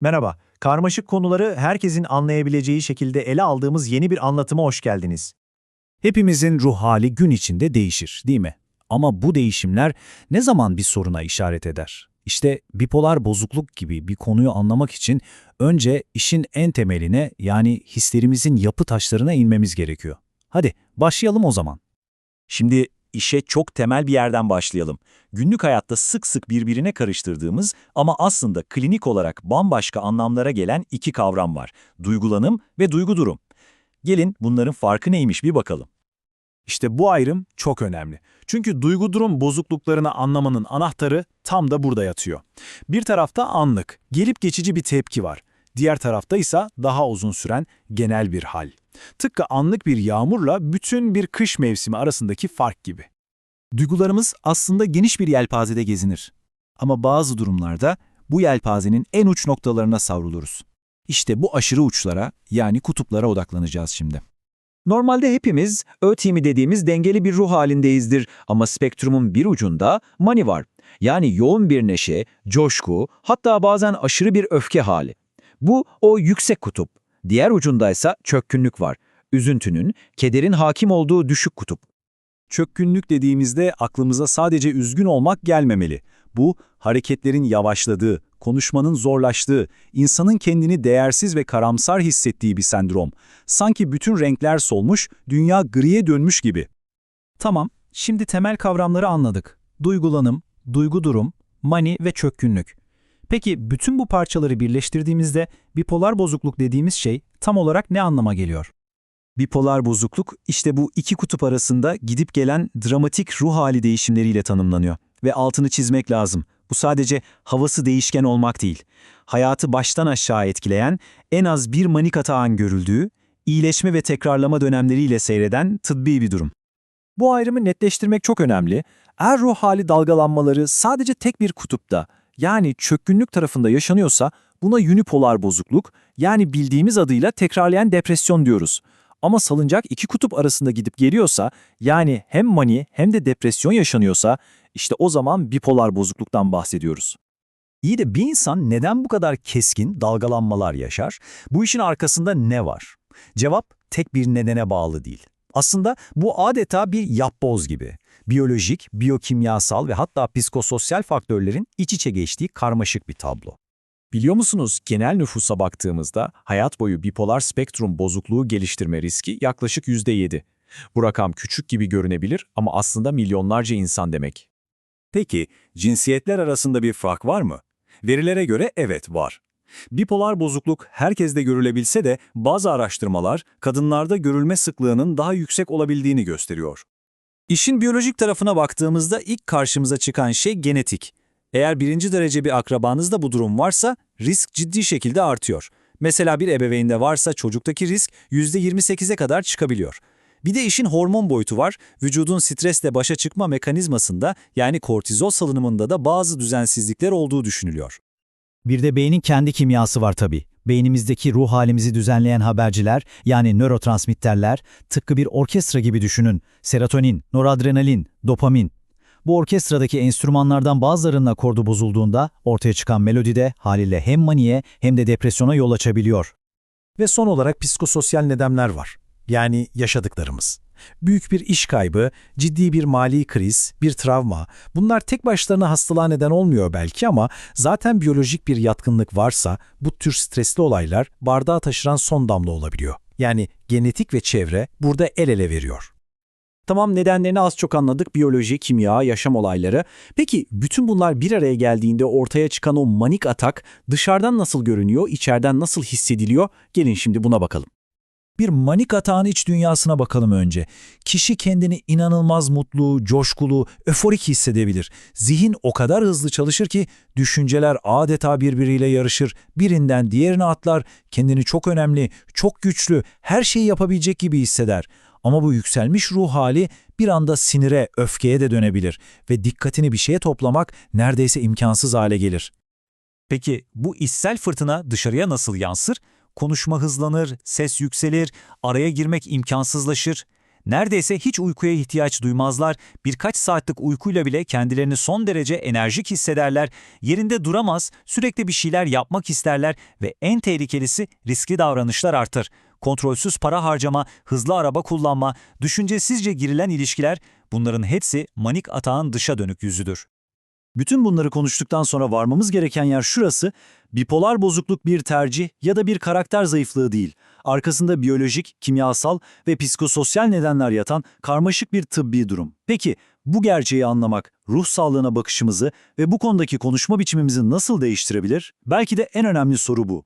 Merhaba, karmaşık konuları herkesin anlayabileceği şekilde ele aldığımız yeni bir anlatıma hoş geldiniz. Hepimizin ruh hali gün içinde değişir, değil mi? Ama bu değişimler ne zaman bir soruna işaret eder? İşte bipolar bozukluk gibi bir konuyu anlamak için önce işin en temeline yani hislerimizin yapı taşlarına inmemiz gerekiyor. Hadi başlayalım o zaman. Şimdi işe çok temel bir yerden başlayalım. Günlük hayatta sık sık birbirine karıştırdığımız ama aslında klinik olarak bambaşka anlamlara gelen iki kavram var. Duygulanım ve duygu durum. Gelin bunların farkı neymiş bir bakalım. İşte bu ayrım çok önemli. Çünkü duygu durum bozukluklarını anlamanın anahtarı tam da burada yatıyor. Bir tarafta anlık, gelip geçici bir tepki var. Diğer tarafta ise daha uzun süren genel bir hal. Tıpkı anlık bir yağmurla bütün bir kış mevsimi arasındaki fark gibi. Duygularımız aslında geniş bir yelpazede gezinir. Ama bazı durumlarda bu yelpazenin en uç noktalarına savruluruz. İşte bu aşırı uçlara yani kutuplara odaklanacağız şimdi. Normalde hepimiz ötimi dediğimiz dengeli bir ruh halindeyizdir ama spektrumun bir ucunda mani var. Yani yoğun bir neşe, coşku, hatta bazen aşırı bir öfke hali. Bu o yüksek kutup. Diğer ucundaysa çökkünlük var. Üzüntünün, kederin hakim olduğu düşük kutup. Çökkünlük dediğimizde aklımıza sadece üzgün olmak gelmemeli. Bu, hareketlerin yavaşladığı, konuşmanın zorlaştığı, insanın kendini değersiz ve karamsar hissettiği bir sendrom. Sanki bütün renkler solmuş, dünya griye dönmüş gibi. Tamam, şimdi temel kavramları anladık. Duygulanım, duygu durum, mani ve çökkünlük. Peki bütün bu parçaları birleştirdiğimizde bipolar bozukluk dediğimiz şey tam olarak ne anlama geliyor? Bipolar bozukluk işte bu iki kutup arasında gidip gelen dramatik ruh hali değişimleriyle tanımlanıyor. Ve altını çizmek lazım. Bu sadece havası değişken olmak değil. Hayatı baştan aşağı etkileyen, en az bir manik atağın görüldüğü, iyileşme ve tekrarlama dönemleriyle seyreden tıbbi bir durum. Bu ayrımı netleştirmek çok önemli. Eğer ruh hali dalgalanmaları sadece tek bir kutupta, yani çökkünlük tarafında yaşanıyorsa buna unipolar bozukluk, yani bildiğimiz adıyla tekrarlayan depresyon diyoruz. Ama salıncak iki kutup arasında gidip geliyorsa, yani hem mani hem de depresyon yaşanıyorsa, işte o zaman bipolar bozukluktan bahsediyoruz. İyi de bir insan neden bu kadar keskin dalgalanmalar yaşar? Bu işin arkasında ne var? Cevap tek bir nedene bağlı değil. Aslında bu adeta bir yapboz gibi. Biyolojik, biyokimyasal ve hatta psikososyal faktörlerin iç içe geçtiği karmaşık bir tablo. Biliyor musunuz genel nüfusa baktığımızda hayat boyu bipolar spektrum bozukluğu geliştirme riski yaklaşık %7. Bu rakam küçük gibi görünebilir ama aslında milyonlarca insan demek. Peki cinsiyetler arasında bir fark var mı? Verilere göre evet var. Bipolar bozukluk herkeste görülebilse de bazı araştırmalar kadınlarda görülme sıklığının daha yüksek olabildiğini gösteriyor. İşin biyolojik tarafına baktığımızda ilk karşımıza çıkan şey genetik. Eğer birinci derece bir akrabanızda bu durum varsa risk ciddi şekilde artıyor. Mesela bir ebeveynde varsa çocuktaki risk %28'e kadar çıkabiliyor. Bir de işin hormon boyutu var. Vücudun stresle başa çıkma mekanizmasında yani kortizol salınımında da bazı düzensizlikler olduğu düşünülüyor. Bir de beynin kendi kimyası var tabii. Beynimizdeki ruh halimizi düzenleyen haberciler yani nörotransmitterler tıpkı bir orkestra gibi düşünün. Serotonin, noradrenalin, dopamin. Bu orkestradaki enstrümanlardan bazılarının akordu bozulduğunda ortaya çıkan melodi de haliyle hem maniye hem de depresyona yol açabiliyor. Ve son olarak psikososyal nedenler var. Yani yaşadıklarımız. Büyük bir iş kaybı, ciddi bir mali kriz, bir travma. Bunlar tek başlarına hastalığa neden olmuyor belki ama zaten biyolojik bir yatkınlık varsa bu tür stresli olaylar bardağı taşıran son damla olabiliyor. Yani genetik ve çevre burada el ele veriyor. Tamam nedenlerini az çok anladık. Biyoloji, kimya, yaşam olayları. Peki bütün bunlar bir araya geldiğinde ortaya çıkan o manik atak dışarıdan nasıl görünüyor, içeriden nasıl hissediliyor? Gelin şimdi buna bakalım. Bir manik atağın iç dünyasına bakalım önce. Kişi kendini inanılmaz mutlu, coşkulu, öforik hissedebilir. Zihin o kadar hızlı çalışır ki düşünceler adeta birbiriyle yarışır, birinden diğerine atlar, kendini çok önemli, çok güçlü, her şeyi yapabilecek gibi hisseder. Ama bu yükselmiş ruh hali bir anda sinire, öfkeye de dönebilir ve dikkatini bir şeye toplamak neredeyse imkansız hale gelir. Peki bu içsel fırtına dışarıya nasıl yansır? Konuşma hızlanır, ses yükselir, araya girmek imkansızlaşır. Neredeyse hiç uykuya ihtiyaç duymazlar, birkaç saatlik uykuyla bile kendilerini son derece enerjik hissederler, yerinde duramaz, sürekli bir şeyler yapmak isterler ve en tehlikelisi riskli davranışlar artar. Kontrolsüz para harcama, hızlı araba kullanma, düşüncesizce girilen ilişkiler bunların hepsi manik atağın dışa dönük yüzüdür. Bütün bunları konuştuktan sonra varmamız gereken yer şurası, bipolar bozukluk bir tercih ya da bir karakter zayıflığı değil. Arkasında biyolojik, kimyasal ve psikososyal nedenler yatan karmaşık bir tıbbi durum. Peki bu gerçeği anlamak, ruh sağlığına bakışımızı ve bu konudaki konuşma biçimimizi nasıl değiştirebilir? Belki de en önemli soru bu.